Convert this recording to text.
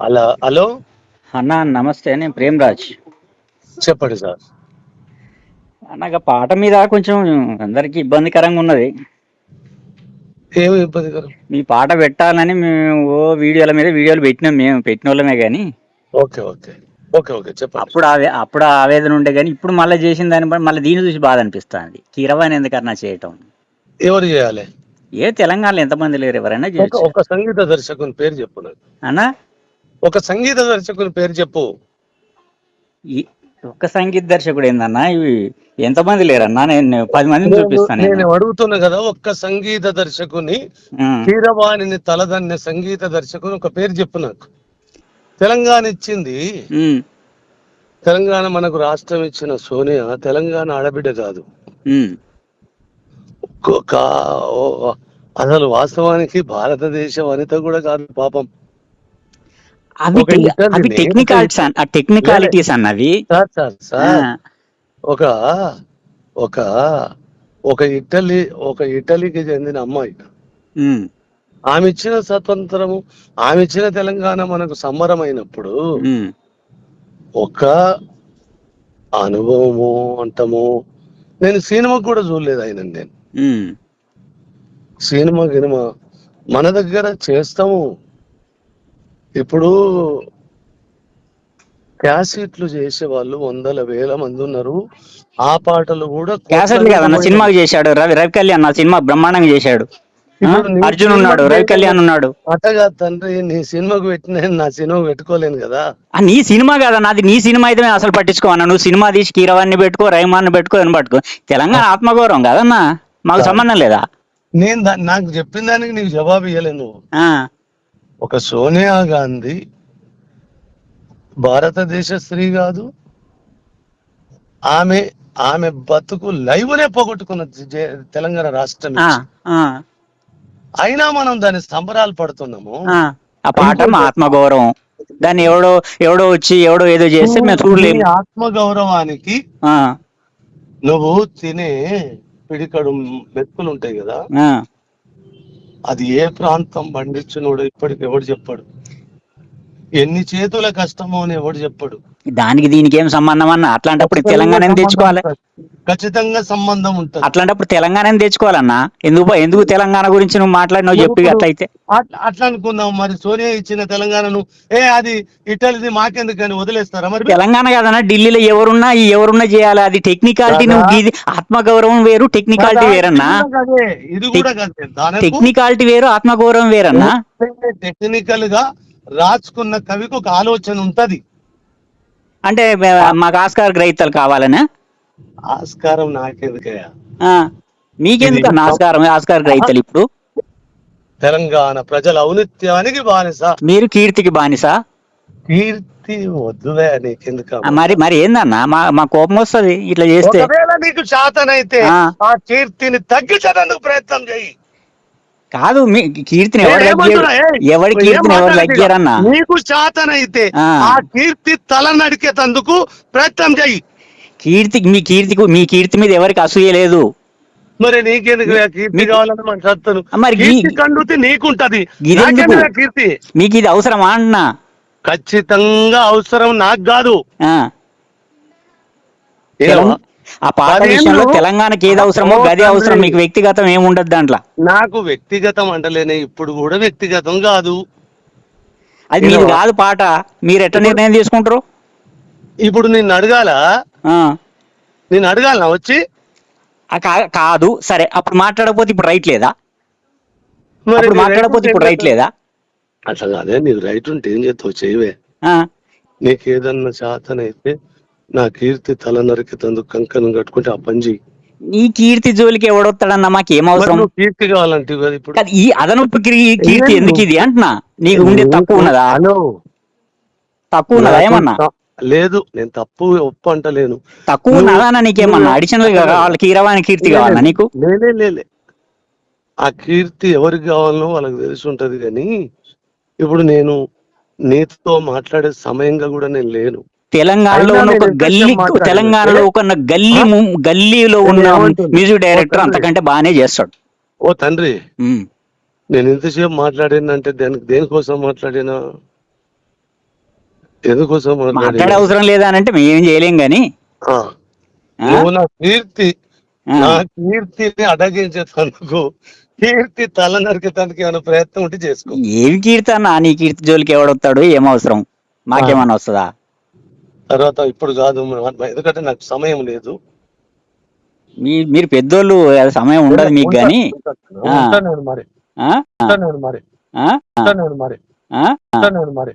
Hello hello? అన్న నమస్తే నేను ప్రేమ్రాజ్. చెప్పండి సార్. నాకు ఆ పాట మీద కొంచెం అందరికి ఇబ్బందికరంగా ఉన్నది. ఏమి ఇబ్బందికరం? మీ పాట పెట్టాలని మేము ఓ వీడియోల మీద వీడియోలు పెట్టినాం మేము పెట్టిన వాళ్ళమే కానీ ఓకే ఓకే. ఓకే ఓకే చెప్పండి. అప్పుడు ఆవే అప్పుడు ఆవేదన ఉండే కానీ ఇప్పుడు మళ్ళీ చేసిన దాన్ని బట్టి మళ్ళీ దీన్ని చూసి బాధ అనిపిస్తుంది. కీరవాణి ఎందుకన్నా చేయటం? ఎవరు చేయాలి? ఏ తెలంగాణలో ఎంతమంది లేరు ఎవరైనా ఒక ఒక సంగీత దర్శకుని పేరు చెప్పు అన్నా? ఒక సంగీత దర్శకుని పేరు చెప్పు. ఈ ఒక్క సంగీత దర్శకుడు ఏందన్నా? ఇవి ఎంతమంది లేరన్నా? నేను పది మందిని చూపిస్తాను నేను. నేను. అడుగుతున్నా కదా ఒక్క సంగీత దర్శకుని. కీరవాణిని తలదన్నే సంగీత దర్శకుని ఒక పేరు చెప్పు నాకు. తెలంగాణ ఇచ్చింది. తెలంగాణ మనకు రాష్ట్రం ఇచ్చిన సోనియా తెలంగాణ ఆడబిడ్డ కాదు. ఓ- అసలు వాస్తవానికి భారతదేశ వనిత కూడా కాదు పాపం అవి అవి టెక్నికాలిటీస్ అన్న ఆ టెక్నికాలిటీస్ అన్నవి సార్ సార్ సార్ ఒక ఒక ఒక ఇటలీ ఒక ఇటలీకి చెందిన అమ్మాయి. ఆమె ఇచ్చిన స్వతంత్రము ఆమె ఇచ్చిన తెలంగాణ మనకు ఉం. ఒక అనుభవము అంటము నేను సినిమా కూడా చూడలేదు ఆయన నేను. సినిమా గినిమా. మన దగ్గర చేస్తాము. ఇప్పుడు క్యాసెట్లు చేసే వాళ్ళు వందల వేల మంది ఉన్నారు. ఆ పాటలు కూడా క్యాసెట్లు కదన్న సినిమాకి చేశాడు రవి. రవి కళ్యాణ్ ఆ సినిమా బ్రహ్మాండంగా చేశాడు. నీ అర్జున్ ఉన్నాడు రవి కళ్యాణ్ ఉన్నాడు. అట్టగా తండ్రి నీ సినిమాకు పెట్టిన నా సినిమాకు పెట్టుకోలేను కదా. ఆ, నీ సినిమా కాదన్న అది నీ సినిమా అయితే మేము అసలు పట్టించుకోవన్నా నువ్వు సినిమా తీసి కీరవాన్ని పెట్టుకో రైమాన్ని పెట్టుకో అని పట్టుకో. తెలంగాణ ఆత్మగౌరవం కాదన్నా. మాకు సంబంధం లేదా? నేను నాకు చెప్పిన దానికి నీకు జవాబు ఇవ్వలేను నువ్వు. ఒక సోనియా గాంధీ భారతదేశ స్త్రీ కాదు ఆమె ఆమె బతుకు లైవ్నే పోగొట్టుకున్న తెలంగాణ రాష్ట్రం అయినా మనం దాని సంబరాలు పడుతున్నాము. ఆ. మా ఆత్మగౌరవం. దాన్ని ఎవడో ఎవడో వచ్చి ఎవడో ఏదో చేస్తే మేము చూడలేము. ఆత్మగౌరవానికి నువ్వు తినే పిడికడు మెతుకులు ఉంటాయి కదా. అది ఏ ప్రాంతం పండించినోడు ఇప్పటికి ఎవడు చెప్పాడు. ఎన్ని చేతుల కష్టమో అని ఎవడు చెప్పాడు. దానికి దీనికి ఏం సంబంధం అన్న? అట్లాంటప్పుడు తెలంగాణ తెచ్చుకోవాలి? ఖచ్చితంగా సంబంధం ఉంటుంది. అట్లాంటప్పుడు తెలంగాణ తెచ్చుకోవాలన్నా? ఎందుకు ఎందుకు తెలంగాణ గురించి నువ్వు మాట్లాడినావు? చెప్పి అట్లయితే. అట్లా అట్లా అనుకుందాం. మరి సోనియా ఇచ్చిన తెలంగాణను ఏ అది ఇటలీది మాకెందుకని వదిలేస్తారా మరి? తెలంగాణ కాదన్నా ఢిల్లీలో ఎవరున్నా ఎవరున్నా చేయాలి. అది టెక్నికాలిటీ నువ్వు ఆత్మగౌరవం వేరు టెక్నికాలిటీ వేరన్నా? ఇది కూడా టెక్నికాలిటీ వేరు ఆత్మగౌరవం వేరన్నా? టెక్నికల్గా రాసుకున్న కవికి ఒక ఆలోచన ఉంటది. అంటే మే- మాకు ఆస్కార్ గ్రహీతలు కావాలనా? ఆస్కారం నాకెందుకయ్యా? మీకెందుకు ఆస్కారం? ఆస్కార్ గ్రహీతలు ఇప్పుడు? తెలంగాణ ప్రజల ఔనిత్యానికి బానిస. మీరు కీర్తికి బానిస? కీర్తి నీకెందుకు ఆ, మరి మరి ఏందన్నా? మా మా కోపం వస్తది ఇట్లా చేస్తే. నీకు శాతనైతే ఆ. కీర్తిని తగ్గించడానికి ప్రయత్నం చేయి కాదు మీ కీర్తిని ఎవరు ఎవరి కీర్తిని ఎవరు. లగ్గారన్నా నీకు శాతనైతే ఆ. ఆ కీర్తి తల నడికేటందుకు ప్రయత్నం చేయి కీర్తి మీ కీర్తికి మీ కీర్తి మీద ఎవరికి అసూయ లేదు. మరి నీకెందుకు కీర్తి కావాలని మన సత్తను మరి కీర్తి కండుతి నీకుంటది. కీర్తి? మీకు ఇది అవసరమా అన్నా? ఖచ్చితంగా అవసరం నాకు కాదు. ఆ. పాట విషయంలో తెలంగాణకి ఏది అవసరమో గది అవసరం. మీకు వ్యక్తిగతం ఏముండదు దాంట్లో. నాకు వ్యక్తిగతం అంటలేనే ఇప్పుడు కూడా వ్యక్తిగతం కాదు. అది మీది ఏమో? కాదు పాట. మీరు ఎట్లా నిర్ణయం తీసుకుంటారు? ఇప్పుడు నిన్ను అడగాల. నేను అడగాలనా వచ్చి? కాదు. సరే అప్పుడు మాట్లాడకపోతే ఇప్పుడు రైట్ లేదా? అప్పుడు మాట్లాడకపోతే ఇప్పుడు రైట్ లేదా? అట్లా కాదే నీకు రైట్ ఉంటే ఏం చేస్తావు? చేయవే. ఆ. నీకు ఏదన్నా శాతనైతే నా కీర్తి తల నరికితందుకు కంకణం కట్టుకుంటే ఆ పని చెయ్యి. నీ కీర్తి జోలికి ఎవడొస్తాడన్నా మాకు ఏం మరి అవసరం నువ్వు కీర్తి కావాలంటే ఇప్పుడు. ఈ అదనపు కీర్తి ఎందుకు ఇది అంటున్నా? నీకు ఉండే తక్కువ ఉన్నదా? తక్కువ ఉన్నదా ఏమన్నా? లేదు నేను తప్పు ఒప్పు అంటలేను. తక్కువ నీకేమన్నా? అడిషనల్ కీరవాణి కీర్తి కావాలా నీకు? లేలే లేలే ఆ కీర్తి ఎవరికి కావాలనో వాళ్ళకి తెలిసి ఉంటది కానీ ఇప్పుడు నేను నీతో మాట్లాడే సమయంగా కూడా నేను లేను. తెలంగాణలో ఉన్న ఒక గల్లీ తెలంగాణలో. ఒక గల్లీ గల్లీలో ఉన్న? Music director. అంతకంటే బాగానే చేస్తాడు. ఓ తండ్రి. నేను ఎంతసేపు మాట్లాడినంటే దేనికి దేనికోసం మాట్లాడినా? ఎందుకోసం మాట్లాడే అవసరం లేదా అని అంటే మేమేం చేయలేం గాని? నువ్వు నా కీర్తి. నా కీర్తిని అడగించేందుకు కీర్తి తల నరికేదానికి ఏమైనా ప్రయత్నం ఉంటే చేసుకో. ఏమి కీర్తి అన్న? నీ కీర్తి జోలికి ఎవడొస్తాడు ఏం అవసరం? మాకేమన్నా వస్తుందా? తర్వాత ఇప్పుడు కాదు ఎందుకంటే నాకు సమయం లేదు. మీ మీరు పెద్దోళ్ళు సమయం ఉండదు మీకు నేను మరి. మరి. మరి. మరి.